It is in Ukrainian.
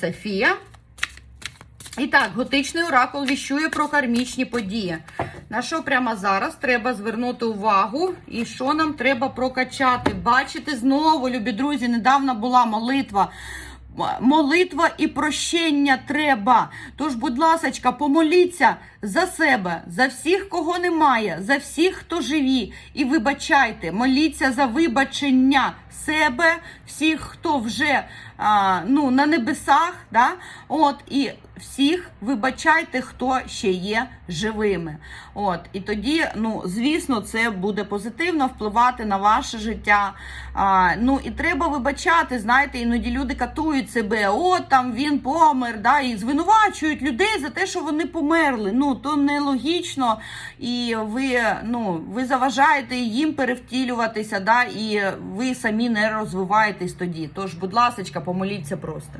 Софія. І так, готичний оракул віщує про кармічні події. На що прямо зараз треба звернути увагу і що нам треба прокачати? Бачите, знову, любі друзі, недавно була молитва. Молитва і прощення треба. Тож, будь ласочка, помоліться за себе, за всіх, кого немає, за всіх, хто живі. І вибачайте, моліться за вибачення себе, всіх, хто вже а, ну, на небесах. Да? От, і всіх вибачайте, хто ще є живими. От, і тоді, ну, звісно, це буде позитивно впливати на ваше життя. А, ну, і треба вибачати, знаєте, іноді люди катують себе, от там він помер, да, і звинувачують людей за те, що вони померли. Ну, то нелогічно, і ви, ну, ви заважаєте їм перевтілюватися, да, і ви самі не розвиваєтесь тоді. Тож, будь ласка, помоліться просто.